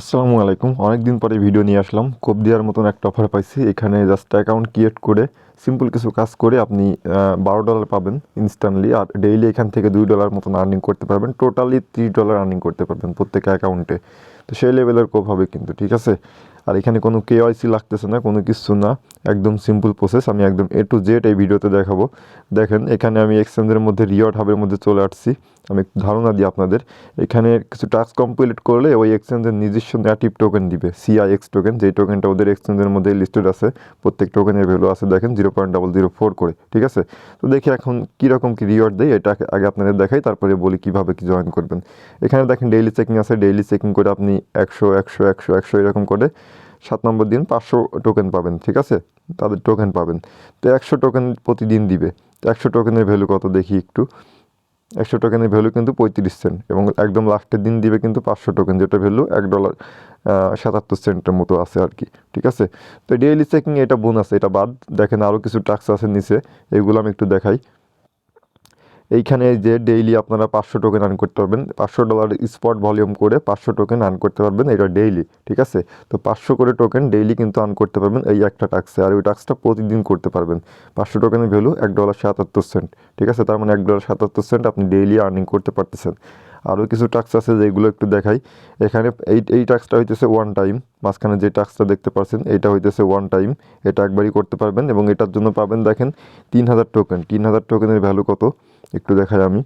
আসসালামু আলাইকুম। অনেকদিন পরে ভিডিও নিয়ে আসলাম। কোপ দেওয়ার মতন একটা অফার পাইছি। এখানে জাস্ট অ্যাকাউন্ট ক্রিয়েট করে সিম্পল কিছু কাজ করে আপনি বারো ডলার পাবেন ইনস্ট্যান্টলি আর ডেইলি এখান থেকে দুই ডলার মতন আর্নিং করতে পারবেন। টোটালি ত্রিশ ডলার আর্নিং করতে পারবেন প্রত্যেক অ্যাকাউন্টে তো সেই লেভেলের কোপ হবে কিন্তু, ঠিক আছে? আর এখানে কোনো কেওয়াইসি লাগতেছে না, কোনো কিছু না। একদম সিম্পল প্রসেস আমি একদম এ টু জেড এই ভিডিওতে দেখাবো। দেখেন, এখানে আমি এক্সচেঞ্জের মধ্যে রিওয়ার্ড হাবের মধ্যে চলে আসছি। আমি একটু ধারণা দিই আপনাদের। এখানে কিছু টাস্ক কমপ্লিট করলে ওই এক্সচেঞ্জের নিজস্ব নেটিভ টোকেন দিবে সিআইএক্স টোকেন যেই টোকেনটা ওদের এক্সচেঞ্জের মধ্যে লিস্টেড আছে, প্রত্যেক টোকেনের ভ্যালু আছে, দেখেন zero point double zero four করে, ঠিক আছে? তো দেখি এখন কীরকম কী রিওয়ার্ড দেয়, এটা আগে আপনাদের দেখাই, তারপরে বলি কীভাবে কী জয়েন করবেন। এখানে দেখেন ডেইলি চেকিং আছে ডেইলি চেকিং করে আপনি একশো একশো একশো একশো এরকম করে সাত নম্বর দিন পাঁচশো টোকেন পাবেন, ঠিক আছে? তাদের টোকেন পাবেন। তো একশো টোকেন প্রতিদিন দিবে। একশো টোকেনের ভ্যালু কত দেখি একটু? একশো টোকেনের ভ্যালু কিন্তু পঁয়ত্রিশ সেন্ট এবং একদম লাস্টের দিন দিবে কিন্তু পাঁচশো টোকেন যেটা ভ্যালু এক ডলার সাতাত্তর সেন্টের মতো আছে আর কি, ঠিক আছে? তো ডেইলি চেকিং এটা বোনাস এটা বাদ। দেখেন আরও কিছু টাক্স আছে নিচে, এগুলো আমি একটু দেখাই। এইখানে যে ডেইলি আপনারা পাঁচশো টোকেন আর্ন করতে পারবেন। পাঁচশো ডলার স্পট ভলিউম করে পাঁচশো টোকেন আর্ন করতে পারবেন এটা ডেইলি ঠিক আছে? তো পাঁচশো করে টোকেন ডেইলি কিন্তু আর্ন করতে পারবেন এই একটা টাক্সে আর ওই টাক্সটা প্রতিদিন করতে পারবেন। পাঁচশো টোকেনের ভ্যালু এক ডলার সাতাত্তর সেন্ট ঠিক আছে? তার মানে এক ডলার সাতাত্তর সেন্ট আপনি ডেইলি আর্নিং করতে পারতেছেন। আরও কিছু টাক্স আছে যেগুলো একটু দেখাই। এখানে এই এই টাক্সটা হইতেছে ওয়ান টাইম মাঝখানে যে টাক্সটা দেখতে পাচ্ছেন এটা হইতেছে ওয়ান টাইম এটা একবারই করতে পারবেন এবং এটার জন্য পাবেন, দেখেন, তিন হাজার টোকেন তিন হাজার টোকেনের ভ্যালু কত? একটু দেখাই আমি।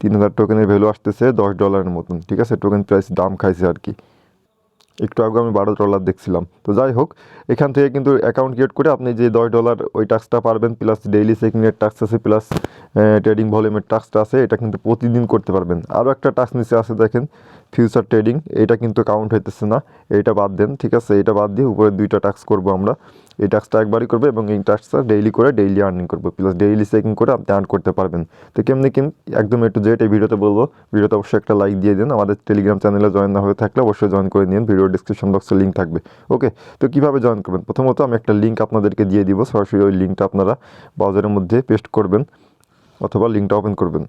তিন হাজার টোকেনের ভ্যালু আসতেছে দশ ডলারের মতন। ঠিক আছে? টোকেন প্রাইস দাম খাইছে আর কি। একটু আগে আমি বারো ডলার দেখছিলাম। তো যাই হোক, এখান থেকে কিন্তু অ্যাকাউন্ট ক্রিয়েট করে আপনি যে দশ ডলার ওই টাক্সটা পারবেন প্লাস ডেইলি চেকিংয়ের টাক্স আছে প্লাস ট্রেডিং ভলিউমের টাক্সটা আছে, এটা কিন্তু প্রতিদিন করতে পারবেন। আরও একটা টাক্স নিচে আছে দেখেন ফিউচার ট্রেডিং এটা কিন্তু কাউন্ট হইতেছে না এইটা বাদ দেন, ঠিক আছে? এটা বাদ দিয়ে উপরে দুইটা টাক্স করব আমরা। এই টাক্সটা একবারই করবে এবং এই টাক্সটা ডেইলি করে ডেইলি আর্নিং করব প্লাস ডেইলি চেকিং করে আপনি আর্ন করতে পারবেন। তো কেমনি কিন একদম একটু জেট এই ভিডিওতে বলব। ভিডিওতে অবশ্যই একটা লাইক দিয়ে দিন। আমাদের টেলিগ্রাম চ্যানেলে জয়েন না হয়ে থাকলে অবশ্যই জয়েন করে নিন। ভিডিও ডিসক্রিপশন বক্সে লিঙ্ক থাকবে। ওকে তো কীভাবে জয়েন করবেন? প্রথমত আমি একটা লিঙ্ক আপনাদেরকে দিয়ে দিব, সরাসরি ওই লিঙ্কটা আপনারা ব্রাউজারের মধ্যে পেস্ট করবেন অথবা লিঙ্কটা ওপেন করবেন।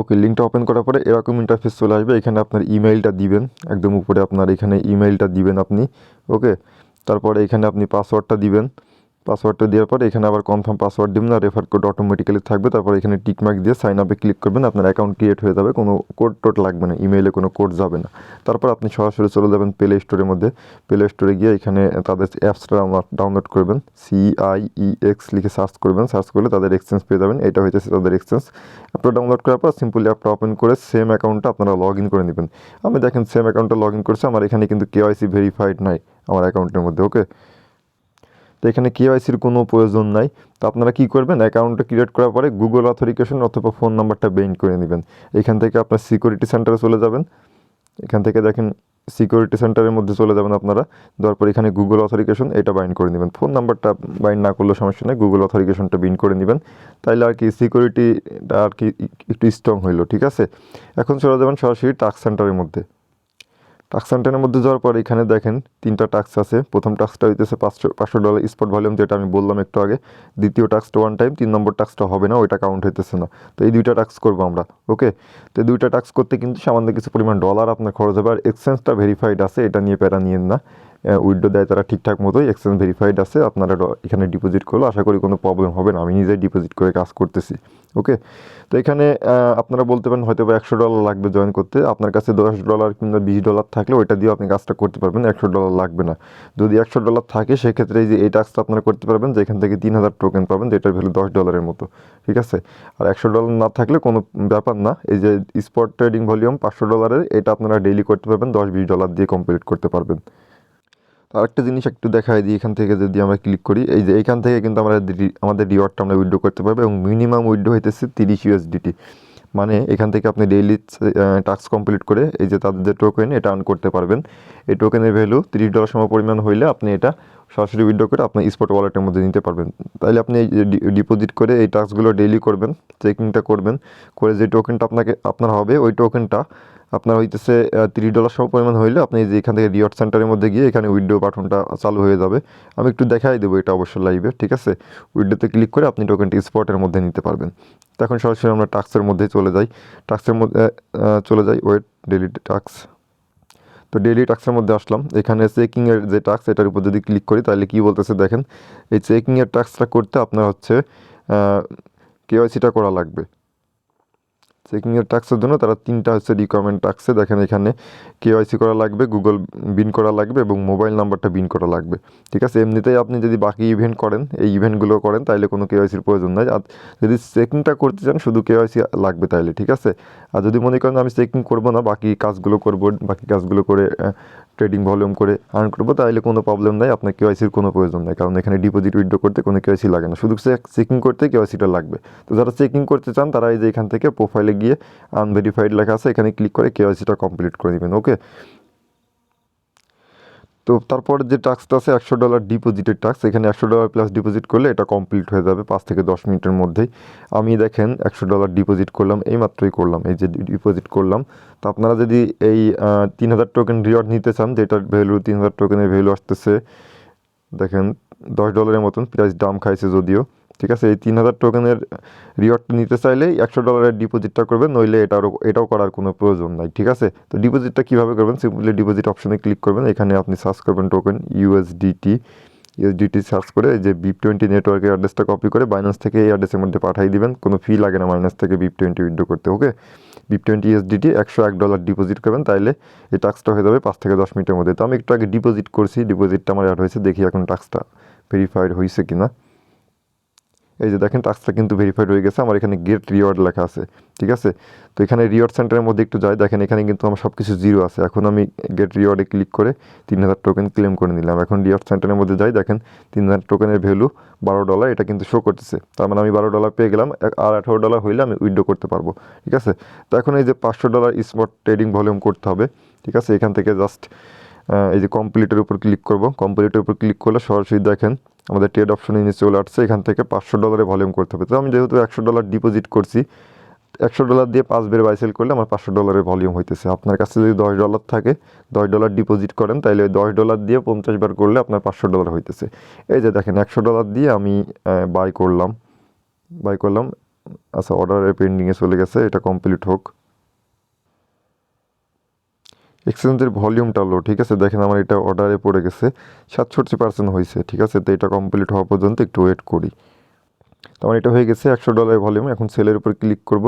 ওকে লিঙ্কটা ওপেন করার পরে এরকম ইন্টারফেস চলে আসবে, এখানে আপনার ইমেইলটা দিবেন, একদম উপরে আপনার এখানে ইমেইলটা দিবেন আপনি। ওকে তারপরে এখানে আপনি পাসওয়ার্ডটা দিবেন। পাসওয়ার্ডটা দেওয়ার পরে এখানে আবার কনফার্ম পাসওয়ার্ড দিবেন আর রেফার কোড অটোমেটিক্যালি থাকবে। তারপর এখানে টিকমার্ক দিয়ে সাইন আপে ক্লিক করবেন, আপনার অ্যাকাউন্ট ক্রিয়েট হয়ে যাবে, কোনো কোড টোড লাগবে না ইমেইলে কোনো কোড যাবে না। তারপর আপনি সরাসরি চলে যাবেন প্লে স্টোরের মধ্যে। প্লে স্টোরে গিয়ে এখানে তাদের অ্যাপসটা ডাউনলোড করবেন। সিআইইএক্স লিখে সার্চ করবেন। সার্চ করলে তাদের এক্সচেঞ্জ পেয়ে যাবেন। এটা হচ্ছে তাদের এক্সচেঞ্জ অ্যাপটা ডাউনলোড করার পর সিম্পলি অ্যাপটা ওপেন করে সেম অ্যাকাউন্টটা আপনারা লগ ইন করে নেবেন। আমি দেখেন সেম অ্যাকাউন্টটা লগ ইন করছি, আমার এখানে কিন্তু কেওয়াইসি ভেরিফাইড নাই আমার অ্যাকাউন্টের মধ্যে ওকে তো এখানে কেওয়াইসির কোনো প্রয়োজন নাই। তো আপনারা কী করবেন? অ্যাকাউন্টটা ক্রিয়েট করার পরে গুগল অথরিকেশন অথবা ফোন নাম্বারটা বেইন্ড করে নেবেন। এখান থেকে আপনার সিকিউরিটি সেন্টারে চলে যাবেন। এখান থেকে দেখেন সিকিউরিটি সেন্টারের মধ্যে চলে যাবেন আপনারা। দেওয়ার পর এখানে গুগল অথরিকেশন এটা বাইন্ড করে নেবেন। ফোন নাম্বারটা বাইন্ড না করলেও সমস্যা নেই। গুগল অথরিকেশনটা বিন করে নেবেন। তাইলে আর কি সিকিউরিটিটা আর কি একটু স্ট্রং হইল, ঠিক আছে? এখন চলে যাবেন সরাসরি টাস্ক সেন্টারের মধ্যে। টাক্স সেন্টারের মধ্যে যাওয়ার পর এখানে দেখেন তিনটা টাক্স আছে। প্রথম টাক্সটা হইতেছে পাঁচশো পাঁচশো ডলার স্পট ভলিউম যেটা আমি বললাম একটু আগে। দ্বিতীয় টাক্সটা ওয়ান টাইম তিন নম্বর টাক্সটা হবে না, ওইটা কাউন্ট হইতেছে না। তো এই দুইটা টাক্স করব আমরা ওকে তো এই দুইটা টাক্স করতে কিন্তু সামান্য কিছু পরিমাণ ডলার আপনার খরচ হবে। আর এক্সচেঞ্জটা ভেরিফাইড আছে, এটা নিয়ে প্যারা নিয়েন না। উইড্রো দেয়, তারা ঠিকঠাক মতোই এক্সচেঞ্জ ভেরিফাইড আছে, আপনারা এখানে ডিপোজিট করলে আশা করি কোনো প্রবলেম হবে না, আমি নিজেই ডিপোজিট করে কাজ করতেছি ওকে তো এখানে আপনারা বলতে পারেন হয়তো একশো ডলার লাগবে জয়েন করতে, আপনার কাছে দশ ডলার কিংবা বিশ ডলার থাকলে ওইটা দিয়েও আপনি কাজটা করতে পারবেন, একশো ডলার লাগবে না। যদি একশো ডলার থাকে, সেক্ষেত্রে এই যে এই টাস্কটা আপনারা করতে পারবেন যেখান থেকে তিন হাজার টোকেন পাবেন, যেটার ভ্যালু দশ ডলারের মতো, ঠিক আছে? আর একশো ডলার না থাকলে কোনো ব্যাপার না, এই যে স্পট ট্রেডিং ভলিউম পাঁচশো ডলারের এটা আপনারা ডেইলি করতে পারবেন, দশ বিশ ডলার দিয়ে কমপ্লিট করতে পারবেন। আরেকটা জিনিস একটু দেখাই দিই, এখান থেকে যদি আমরা ক্লিক করি, এই যে এখান থেকে কিন্তু আমরা আমাদের রিওয়ার্ডটা আমরা উইড্রো করতে পারব এবং মিনিমাম উইড্রো হইতেছে তিরিশ ইউএসডিটি মানে এখান থেকে আপনি ডেইলি টাস্ক কমপ্লিট করে এই যে তাদের যে টোকেন এটা আর্ন করতে পারবেন। এই টোকেনের ভ্যালু তিরিশ ডলার সময় পরিমাণ হইলে আপনি এটা সরাসরি উইড্রো করে আপনি স্পট ওয়ালেটের মধ্যে নিতে পারবেন। তাহলে আপনি এই ডিপোজিট করে এই টাস্কগুলো ডেইলি করবেন চেকিংটা করবেন, করে যে টোকেনটা আপনাকে, আপনার হবে, ওই টোকেনটা আপনার হইতেছে তিরিশ ডলার সম পরিমাণ হইলে আপনি যে এখান থেকে রিওয়ার্ড সেন্টারের মধ্যে গিয়ে এখানে উইডো বাটনটা চালু হয়ে যাবে। আমি একটু দেখাই দেবো এটা অবশ্যই লাইভে ঠিক আছে? উইডোতে ক্লিক করে আপনি টোকেনটি স্পটের মধ্যে নিতে পারবেন। তো এখন সরাসরি আমরা টাক্সের মধ্যে চলে যাই। টাক্সের মধ্যে চলে যাই। ওয়েট ডেলি টাক্স তো ডেলি টাক্সের মধ্যে আসলাম। এখানে চেকিংয়ের যে টাক্স এটার উপর যদি ক্লিক করি, তাহলে কী বলতেছে দেখেন? এই চেকিংয়ের টাক্সটা করতে আপনার হচ্ছে কেওয়াইসিটা করা লাগবে। চেকিংয়ের ট্যাক্সের জন্য তারা তিনটা হচ্ছে রিকোয়ারমেন্ট টাক্সে দেখেন এখানে কেওয়াইসি করা লাগবে গুগল বিন করা লাগবে এবং মোবাইল নাম্বারটা বিন করা লাগবে। ঠিক আছে? এমনিতেই আপনি যদি বাকি ইভেন্ট করেন, এই ইভেন্টগুলো করেন তাহলে কোনো কেওয়াইসির প্রয়োজন নাই। আর যদি চেকিংটা করতে চান, শুধু কেওয়াইসি লাগবে তাহলে ঠিক আছে? আর যদি মনে করেন আমি চেকিং করব না, বাকি কাজগুলো করব, বাকি কাজগুলো করে ট্রেডিং ভলিউম করে আর্ন করব, তাহলে কোনো প্রবলেম নাই। আপনার কেওয়াইসির কোনো প্রয়োজন নাই, কারণ এখানে ডিপোজিট উইথড্র করতে কোনো কেওয়াইসি লাগে না। শুধু চেকিং করতে কেওয়াইসিটা লাগবে। তো যারা চেকিং করতে চান, তারা এই যে এখান থেকে প্রোফাইলে গিয়ে আনভেরিফাইড লেখা আছে, এখানে ক্লিক করে কেওয়াইসিটা কমপ্লিট করে দেবেন ওকে তো তারপর যে টাস্কটা আছে একশো ডলার ডিপোজিটের টাস্ক এখানে একশো ডলার প্লাস ডিপোজিট করলে এটা কমপ্লিট হয়ে যাবে পাঁচ থেকে দশ মিনিটের মধ্যেই। আমি দেখেন একশো ডলার ডিপোজিট করলাম, এই মাত্রই করলাম, এই যে ডিপোজিট করলাম। তো আপনারা যদি এই তিন হাজার টোকেন রিওয়ার্ড নিতে চান যেটার ভ্যালু তিন হাজার টোকেনের ভ্যালু আসতেছে, দেখেন, দশ ডলারের মতন প্রাইস দাম খাইছে যদিও। ঠিক আছে? এই তিন হাজার টোকেনের রিওয়ার্ডটা নিতে চাইলেই একশো ডলারের ডিপোজিটটা করবেন, নইলে এটারও এটাও করার কোনো প্রয়োজন নাই, ঠিক আছে? তো ডিপোজিটটা কীভাবে করবেন? সিম্পলি ডিপোজিট অপশনে ক্লিক করবেন, এখানে আপনি সার্চ করবেন টোকেন ইউএসডিটি ইউএসডিটি সার্চ করে যে বিপ টোয়েন্টি নেটওয়ার্কের অ্যাড্রেসটা কপি করে বাইন্যান্স থেকে এই অ্যাড্রেসের মধ্যে পাঠিয়ে দিবেন, কোনো ফি লাগে না মাইনাস থেকে বিপ টোয়েন্টি উইথড্র করতে ওকে বিপ টোয়েন্টি ইউএসডিটি একশো এক ডলার ডিপোজিট করবেন, তাইলে এই টাস্কটা হয়ে যাবে পাঁচ থেকে দশ মিনিটের মধ্যে। তো আমি একটু আগে ডিপোজিট করছি ডিপোজিটটা আমার অ্যাড হয়েছে, দেখি এখন টাস্কটা ভেরিফাইড হয়েছে কিনা। এই যে দেখেন টাস্কটা কিন্তু ভেরিফাইড হয়ে গেছে, আমার এখানে গেট রিওয়ার্ড লেখা আছে, ঠিক আছে? তো এখানে রিওয়ার্ড সেন্টারের মধ্যে একটু যাই, দেখেন এখানে কিন্তু আমার সব কিছু জিরো আছে। এখন আমি গেট রিওয়ার্ডে ক্লিক করে তিন হাজার টোকেন ক্লেম করে নিলাম। এখন রিওয়ার্ড সেন্টারের মধ্যে যাই, দেখেন তিন হাজার টোকেনের ভ্যালু বারো ডলার এটা কিন্তু শো করতেছে। তার মানে আমি বারো ডলার পেয়ে গেলাম আর আঠারো ডলার হইলে আমি উইথড্র করতে পারব, ঠিক আছে? তো এখন এই যে পাঁচশো ডলার স্পট ট্রেডিং ভলিউম করতে হবে, ঠিক আছে? এখান থেকে জাস্ট এই যে কমপ্লিটের উপর ক্লিক করব। কমপ্লিটের উপর ক্লিক করলে সরাসরি দেখেন আমাদের ট্রেড অপশনে নিচে চলে আসছে, এখান থেকে পাঁচশো ডলারে ভলিউম করতে হবে। তো আমি যেহেতু একশো ডলার ডিপোজিট করছি, একশো ডলার দিয়ে পাঁচ বের বাইসেল করলে আমার পাঁচশো ডলারের ভলিউম হইতেছে। আপনার কাছে যদি দশ ডলার থাকে, দশ ডলার ডিপোজিট করেন তাহলে ওই দশ ডলার দিয়ে পঞ্চাশ বার করলে আপনার পাঁচশো ডলার হইতেছে। এই যে দেখেন, একশো ডলার দিয়ে আমি বাই করলাম। বাই করলাম। আচ্ছা অর্ডারের পেন্ডিংয়ে চলে গেছে, এটা কমপ্লিট হোক। এক্সচেঞ্জের ভলিউমটা লো ঠিক আছে? দেখেন আমার এটা অর্ডারে পড়ে গেছে, সাতষট্টি পার্সেন্ট হয়েছে ঠিক আছে? তো এটা কমপ্লিট হওয়া পর্যন্ত একটু ওয়েট করি। তো আমার এটা হয়ে গেছে একশো ডলারের ভলিউম এখন সেলের উপর ক্লিক করব।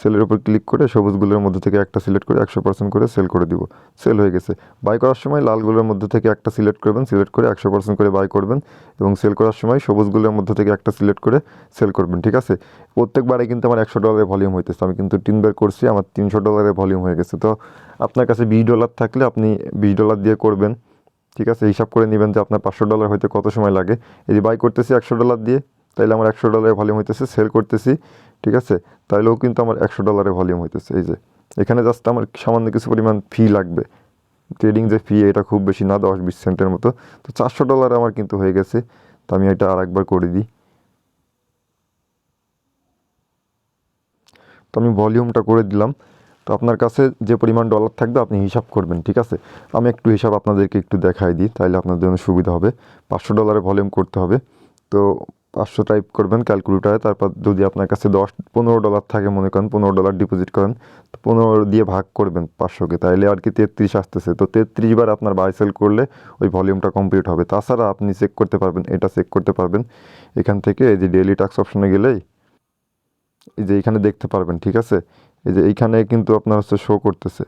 সেলের উপর ক্লিক করে সবুজগুলোর মধ্যে থেকে একটা সিলেক্ট করে একশো পার্সেন্ট করে সেল করে দিব। সেল হয়ে গেছে। বাই করার সময় লালগুলোর মধ্যে থেকে একটা সিলেক্ট করবেন সিলেক্ট করে একশো পার্সেন্ট করে বাই করবেন এবং সেল করার সময় সবুজগুলোর মধ্যে থেকে একটা সিলেক্ট করে সেল করবেন, ঠিক আছে? প্রত্যেকবারে কিন্তু আমার একশো ডলারের ভলিউম হইতেছে। আমি কিন্তু তিনবার করছি, আমার তিনশো ডলারের ভলিউম হয়ে গেছে। তো আপনার কাছে বিশ ডলার থাকলে আপনি বিশ ডলার দিয়ে করবেন, ঠিক আছে? হিসাব করে নেবেন যে আপনার পাঁচশো ডলার হইতে কত সময় লাগে। এই যে বাই করতেছি একশো ডলার দিয়ে তাইলে আমার একশো ডলারের ভলিউম হইতেছে সেল করতেছি, ঠিক আছে? তাইলেও কিন্তু আমার একশো ডলারের ভলিউম হইতেছে, এই যে। এখানে জাস্ট আমার সামান্য কিছু পরিমাণ ফি লাগবে। ট্রেডিং যে ফি এটা খুব বেশি না, দশ বিশ সেন্টের মতো। তো চারশো ডলার আমার কিন্তু হয়ে গেছে। তো আমি এটা আর একবার করে দিই। তো আমি ভলিউমটা করে দিলাম। তো আপনার কাছে যে পরিমাণ ডলার থাকবে, আপনি হিসাব করবেন, ঠিক আছে? আমি একটু হিসাব আপনাদেরকে একটু দেখাই দিই তাহলে আপনাদের জন্য সুবিধা হবে। পাঁচশো ডলারে ভলিউম করতে হবে। তো পাঁচশো টাইপ করবেন ক্যালকুলেটারে তারপর যদি আপনার কাছে দশ, পনেরো ডলার থাকে, মনে করেন পনেরো ডলার ডিপোজিট করেন, তো পনেরো দিয়ে ভাগ করবেন পাঁচশোকে। তাইলে আর কি তেত্রিশ আসতেছে। তো তেত্রিশ বার আপনার বাই সেল করলে ওই ভলিউমটা কমপ্লিট হবে। তাছাড়া আপনি চেক করতে পারবেন, এটা চেক করতে পারবেন। এখান থেকে এই যে ডেইলি টাক্স অপশনে গেলেই এই যে এখানে দেখতে পারবেন, ঠিক আছে? এই যে এইখানে কিন্তু আপনার হচ্ছে শো করতেছে।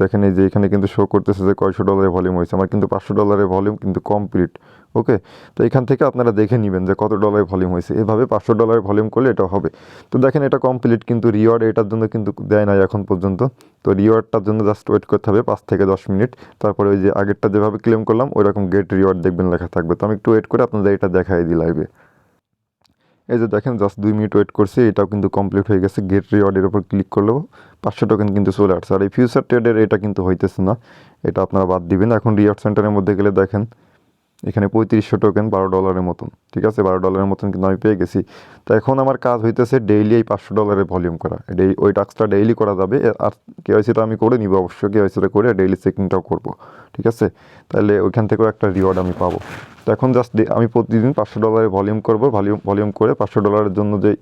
দেখেন এই যে এখানে কিন্তু শো করতেছে যে কয়শো ডলারের ভলিউম হয়েছে। আমার কিন্তু পাঁচশো ডলারের ভলিউম কিন্তু কমপ্লিট ওকে তো এখান থেকে আপনারা দেখে নেবেন যে কত ডলারের ভলিউম হয়েছে। এভাবে পাঁচশো ডলারের ভলিউম করলে এটা হবে। তো দেখেন এটা কমপ্লিট কিন্তু রিওয়ার্ড এটার জন্য কিন্তু দেয় না এখন পর্যন্ত। তো রিওয়ার্ডটার জন্য জাস্ট ওয়েট করতে হবে পাঁচ থেকে দশ মিনিট। তারপরে ওই যে আগেরটা যেভাবে ক্লেম করলাম ওই রকম গেট রিওয়ার্ড দেখবেন লেখা থাকবে। তো আমি একটু ওয়েট করে আপনাদের এটা দেখাই দিই লাইভে এই যে দেখেন জাস্ট দুই মিনিট ওয়েট করছি, এটাও কিন্তু কমপ্লিট হয়ে গেছে। গেট রিওয়ার্ডের ওপর ক্লিক করলেও পাঁচশো টোকেন কিন্তু চলে আসছে। আর এই ফিউচার ট্রেডের এটা কিন্তু হইতেছে না। এটা আপনারা বাদ দিবেন। এখন রিওয়ার্ড সেন্টারের মধ্যে গেলে দেখেন এখানে পঁয়ত্রিশশো টোকেন বারো ডলারের মতন, ঠিক আছে? বারো ডলারের মতন কিন্তু আমি পেয়ে গেছি। তো এখন আমার কাজ হইতেছে ডেইলি এই পাঁচশো ডলারের ভলিউম করা। ডেই ওই টাস্কটা ডেইলি করা যাবে আর কেওয়াইসিটা আমি করে নিব অবশ্যই কেওয়াইসিটা করে ডেইলি চেকিংটাও করব, ঠিক আছে? তাহলে ওইখান থেকেও একটা রিওয়ার্ড আমি পাবো। তো এখন জাস্ট আমি প্রতিদিন পাঁচশো ডলারের ভলিউম করব ভলিউম ভলিউম করে পাঁচশো ডলারের জন্য যেই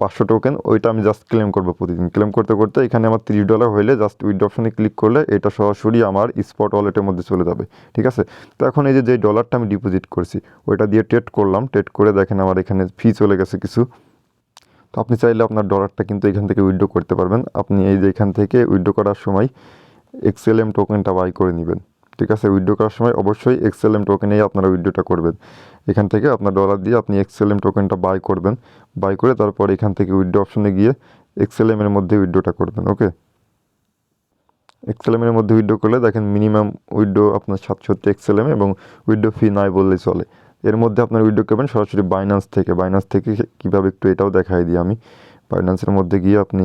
পাঁচশো টোকেন ওইটা আমি জাস্ট ক্লেম করব প্রতিদিন। ক্লেম করতে করতে এখানে আমার তিরিশ ডলার হলে জাস্ট উইড অপশনে ক্লিক করলে এটা সরাসরি আমার স্পট ওয়ালেটের মধ্যে চলে যাবে, ঠিক আছে? তো এখন এই যে ডলারটা আমি ডিপোজিট করছি, ওইটা দিয়ে ট্রেড করলাম। ট্রেড করে দেখেন আমার এখানে ফি চলে গেছে কিছু। তো আপনি চাইলে আপনার ডলারটা কিন্তু এখান থেকে উইথড্র করতে পারবেন। আপনি এই যে এখান থেকে উইথড্র করার সময় এক্সএলএম টোকেনটা বাই করে নেবেন। ঠিক আছে উইথড্র করার সময় অবশ্যই এক্সএলএম টোকেনেই আপনারা উইথড্রটা করবেন। এখান থেকে আপনার ডলার দিয়ে আপনি এক্সএলএম টোকেনটা বাই করবেন। বাই করে তারপর এখান থেকে উইথড্র অপশনে গিয়ে এক্সএলএম এর মধ্যে উইথড্রটা করবেন ওকে এক্সএলএম এর মধ্যে উইথড্র করলে দেখেন মিনিমাম উইথড্র আপনার সাতষট্টি এক্সএলএম এবং উইথড্র ফি নাই বললেই চলে। এর মধ্যে আপনার উইথড্র করবেন সরাসরি বাইন্যান্স থেকে। বাইন্যান্স থেকে কীভাবে একটু এটাও দেখাই দিই আমি। বাইন্যান্সের মধ্যে গিয়ে আপনি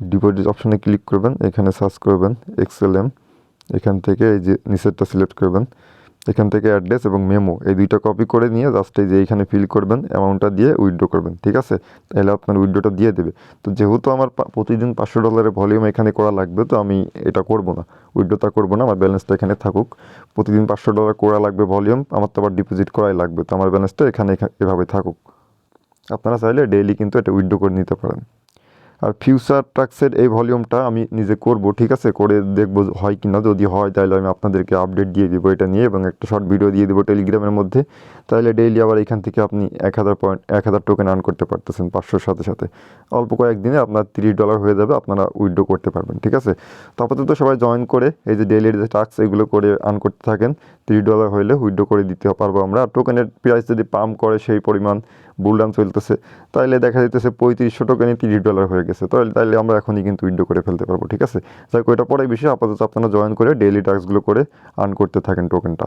ডিপোজিট অপশনে ক্লিক করবেন, এখানে সার্চ করবেন এক্সএলএম এখান থেকে এই যে নিচেরটা সিলেক্ট করবেন। এখান থেকে অ্যাড্রেস এবং মেমো এই দুইটা কপি করে নিয়ে জাস্ট এই যে এইখানে ফিল করবেন অ্যামাউন্টটা দিয়ে উইথড্র করবেন, ঠিক আছে? তাহলে আপনার উইথড্রটা দিয়ে দেবে। তো যেহেতু আমার প্রতিদিন পাঁচশো ডলারের ভলিউম এখানে করা লাগবে, তো আমি এটা করব না উইথড্রটা করব না, আমার ব্যালেন্সটা এখানে থাকুক। প্রতিদিন পাঁচশো ডলার করা লাগবে ভলিউম আমার তো আবার ডিপোজিট করাই লাগবে, তো আমার ব্যালেন্সটা এখানে এখা- এভাবে থাকুক। আপনারা চাইলে ডেইলি কিন্তু এটা উইথড্র করে নিতে পারেন। আর ফিউচার ট্রাক্সের এই ভলিউমটা আমি নিজে করব, ঠিক আছে? করে দেখব হয় কি না যদি হয় তাহলে আমি আপনাদেরকে আপডেট দিয়ে দেবো এটা নিয়ে এবং একটা শর্ট ভিডিও দিয়ে দেবো টেলিগ্রামের মধ্যে। তাহলে ডেইলি আবার এখান থেকে আপনি এক হাজার পয়েন্ট এক হাজার টোকেন আর্ন করতে পারতেছেন পাঁচশোর সাথে সাথে। অল্প কয়েকদিনে আপনার তিরিশ ডলার হয়ে যাবে, আপনারা উইড্রো করতে পারবেন, ঠিক আছে? তো সবাই জয়েন করে, এই যে ডেইলির যে টাস্ক এগুলো করে আর্ন করতে থাকেন, তিরিশ ডলার হইলে উইড্রো করে দিতে পারব আমরা। টোকেনের প্রাইস যদি পাম্প করে সেই পরিমাণ বুলডান চলতেছে তাহলে দেখা যাইতেছে পঁয়ত্রিশশো টোকেনে তিরিশ ডলার হয়ে গেছে। তাহলে তাহলে আমরা এখনই কিন্তু উইন্ডো করে ফেলতে পারব, ঠিক আছে? যাই ওইটা পরে বিষয়ে, আপাতত আপনারা জয়েন করে ডেইলি টাস্কগুলো করে আর্ন করতে থাকেন টোকেনটা